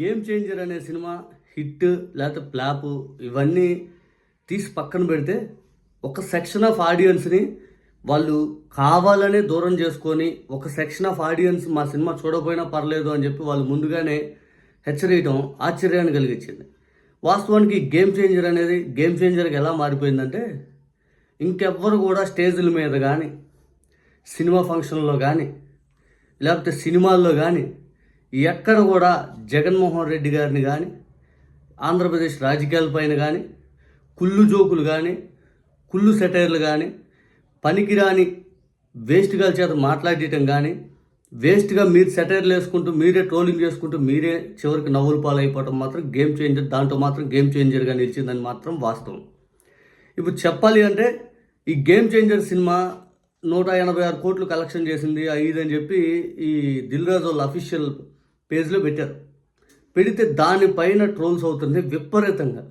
Game changer అనే సినిమా hit లేకపోతే ప్లాప్ ఇవన్నీ తీసి పక్కన పెడితే ఒక సెక్షన్ ఆఫ్ ఆడియన్స్ని వాళ్ళు కావాలనే దూరం చేసుకొని ఒక సెక్షన్ ఆఫ్ ఆడియన్స్ మా సినిమా చూడకపోయినా పర్లేదు అని చెప్పి వాళ్ళు ముందుగానే హెచ్చరియడం ఆశ్చర్యాన్ని కలిగించింది. వాస్తవానికి గేమ్ చేంజర్ అనేది గేమ్ చేంజర్కి ఎలా మారిపోయిందంటే ఇంకెవ్వరు కూడా స్టేజ్ల మీద కానీ సినిమా ఫంక్షన్లో కానీ లేకపోతే సినిమాల్లో కానీ ఎక్కడ కూడా జగన్మోహన్ రెడ్డి గారిని కానీ ఆంధ్రప్రదేశ్ రాజకీయాలపైన కానీ కుళ్ళు జోకులు కానీ కుళ్ళు సెటైర్లు కానీ పనికిరాని వేస్ట్గా చేత మాట్లాడటం కానీ వేస్ట్గా మీరు సెటైర్లు వేసుకుంటూ మీరే ట్రోలింగ్ చేసుకుంటూ మీరే చివరికి నవ్వులు పాలైపోవటం మాత్రం గేమ్ చేంజర్ దాంట్లో మాత్రం గేమ్ చేంజర్గా నిలిచిందని మాత్రం వాస్తవం. ఇప్పుడు చెప్పాలి అంటే ఈ గేమ్ చేంజర్ సినిమా నూట ఎనభై ఆరు కోట్లు కలెక్షన్ చేసింది ఐదు అని చెప్పి ఈ దిల్ రాజు వాళ్ళ అఫీషియల్ పేజ్లో పెట్టారు. పెడితే దానిపైన ట్రోల్స్ అవుతుంది విపరీతంగా.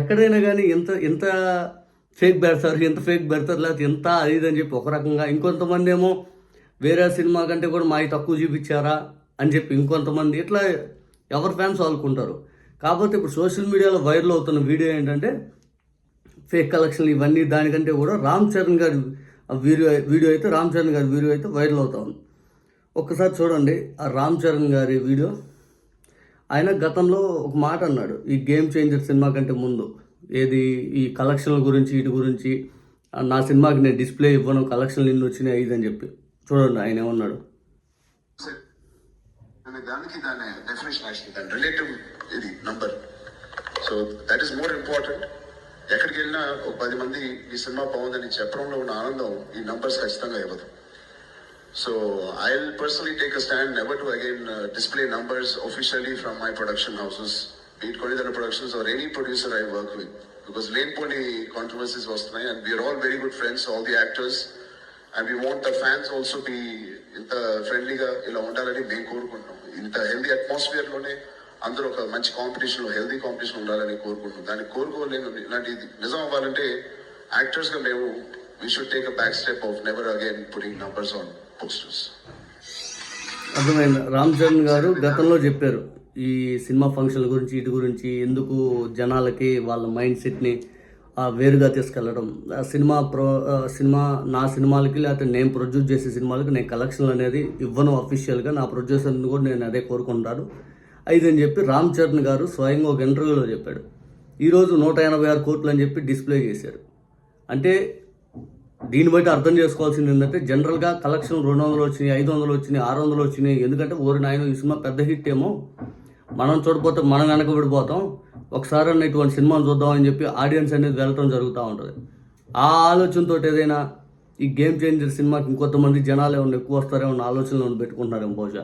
ఎక్కడైనా కానీ ఎంత ఎంత ఫేక్ పెడతారు ఎంత ఫేక్ పెడతారు లేకపోతే ఎంత అది అని చెప్పి ఒక రకంగా. ఇంకొంతమంది ఏమో వేరే సినిమా కంటే కూడా మావి తక్కువ చూపించారా అని చెప్పి ఇంకొంతమంది ఇట్లా ఎవరి ఫ్యాన్స్ వాళ్ళకుంటారు. కాకపోతే ఇప్పుడు సోషల్ మీడియాలో వైరల్ అవుతున్న వీడియో ఏంటంటే ఫేక్ కలెక్షన్లు ఇవన్నీ దానికంటే కూడా రామ్ చరణ్ గారి వీడియో వీడియో అయితే రామ్ చరణ్ గారి వీడియో అయితే వైరల్ అవుతా ఉంది. ఒక్కసారి చూడండి ఆ రామ్ చరణ్ గారి వీడియో. ఆయన గతంలో ఒక మాట అన్నాడు ఈ గేమ్ చేంజర్ సినిమా కంటే ముందు ఏది ఈ కలెక్షన్ల గురించి వీటి గురించి నా సినిమాకి నేను డిస్ప్లే ఇవ్వను కలెక్షన్లు నిన్ను వచ్చినాయి ఇది అని చెప్పి. చూడండి ఆయన ఏమన్నాడు? దానికి దాని డెఫినేషన్ యాక్చువల్లీ దాని రిలేటివ్ ఇది number so that is more important ఎక్కడికి వెళ్ళినా ఒక పది మంది ఈ సినిమా బాగుందని చెప్పడంలో ఉన్న ఆనందం ఈ నంబర్స్ ఖచ్చితంగా ఇవ్వదు. so I will personally take a stand never to again display numbers officially from my production houses be it Konidela productions or any producer I work with because లేనిపోని కాంట్రవర్సీస్ వస్తున్నాయి and we are all very good friends all the actors and we want the fans also be ఇంత ఫ్రెండ్లీగా ఇలా ఉండాలని మేము కోరుకుంటున్నాం ఇంత healthy atmosphere లోనే అందరూ ఒక మంచి కాంపిటీషన్ లో హెల్దీ కాంపిటీషన్ ఉండాలని కోరుకుంటున్నాం దాన్ని కోరుకోలేను ఇలాంటి నిజం అవ్వాలంటే యాక్టర్స్ గా మేము we should take a back step of never again putting numbers on posters. అర్థమైంది. రామ్ చరణ్ గారు గతంలో చెప్పారు ఈ సినిమా ఫంక్షన్ల గురించి ఇటు గురించి ఎందుకు జనాలకి వాళ్ళ మైండ్ సెట్ని వేరుగా తీసుకెళ్ళడం ఆ సినిమా ప్రో సినిమా నా సినిమాలకి లేకపోతే నేను ప్రొడ్యూస్ చేసే సినిమాలకి నేను కలెక్షన్లు అనేది ఇవ్వను అఫీషియల్గా నా ప్రొడ్యూసర్ని కూడా నేను అదే కోరుకుంటాను. ఐదు అని చెప్పి రామ్ చరణ్ గారు స్వయంగా ఒక ఇంటర్వ్యూలో చెప్పాడు. ఈరోజు నూట ఎనభై ఆరు కోట్లు అని చెప్పి డిస్ప్లే చేశారు. అంటే దీన్ని బట్టి అర్థం చేసుకోవాల్సింది ఏంటంటే జనరల్గా కలెక్షన్ రెండు వందలు వచ్చినాయి ఐదు వందలు వచ్చినాయి ఆరు వందలు వచ్చినాయి. ఎందుకంటే ఓరి నాయన ఈ సినిమా పెద్ద హిట్ ఏమో. మనం చూడపోతే మనం వెనకబడిపోతాం ఒకసారి అన్న ఇటువంటి సినిమాను చూద్దామని చెప్పి ఆడియన్స్ అనేది వెళ్ళటం జరుగుతూ ఉంటుంది. ఆ ఆలోచనతో ఏదైనా ఈ గేమ్ చేంజర్ సినిమాకి ఇంకొంతమంది జనాలు ఏమన్నా ఎక్కువ వస్తారేమో అన్న ఆలోచనలు ఏమన్నా పెట్టుకుంటున్నారేమో బహుశా.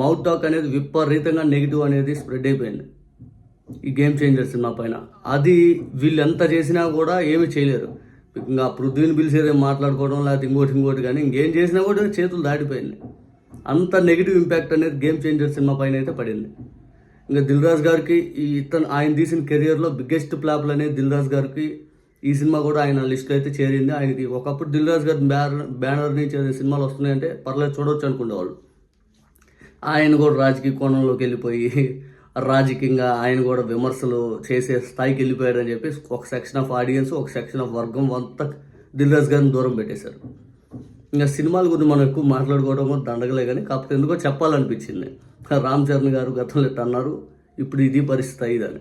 మౌత్ టాక్ అనేది విపరీతంగా నెగిటివ్ అనేది స్ప్రెడ్ అయిపోయింది. ఈ గేమ్ చేంజర్ సినిమా పైన. అది వీళ్ళు ఎంత చేసినా కూడా ఏమీ చేయలేరు. ఇంకా పృథ్వీని పిలిచేదే మాట్లాడుకోవడం లేకపోతే ఇంకోటి ఇంకోటి కానీ ఇంకేం చేసినా కూడా చేతులు దాటిపోయింది. అంత నెగిటివ్ ఇంపాక్ట్ అనేది గేమ్ చేంజర్ సినిమా పైన అయితే పడింది. ఇంకా దిల్రాజ్ గారికి ఈ ఇతను ఆయన తీసిన కెరియర్లో బిగ్గెస్ట్ ప్లాప్లు అనేది దిల్ రాజు గారికి ఈ సినిమా కూడా ఆయన లిస్ట్లో అయితే చేరింది. ఆయనకి ఒకప్పుడు దిల్రాజ్ గారి బ్యానర్ బ్యానర్ నుంచి ఏదైనా సినిమాలు వస్తున్నాయంటే పర్లేదు చూడొచ్చు అనుకునేవాళ్ళు. ఆయన కూడా రాజకీయ కోణంలోకి వెళ్ళిపోయి రాజకీయంగా ఆయన కూడా విమర్శలు చేసే స్థాయికి వెళ్ళిపోయారని చెప్పి ఒక సెక్షన్ ఆఫ్ ఆడియన్స్ ఒక సెక్షన్ ఆఫ్ వర్గం అంతా దిల్రాజ్ గారిని దూరం పెట్టేశారు. ఇంకా సినిమాల గురించి మనం ఎక్కువ మాట్లాడుకోవడం దండగలే కానీ కాకపోతే ఎందుకో చెప్పాలనిపించింది. రామ్ చరణ్ గారు గతంలో అన్నారు ఇప్పుడు ఇది పరిస్థితి అయ్యిదని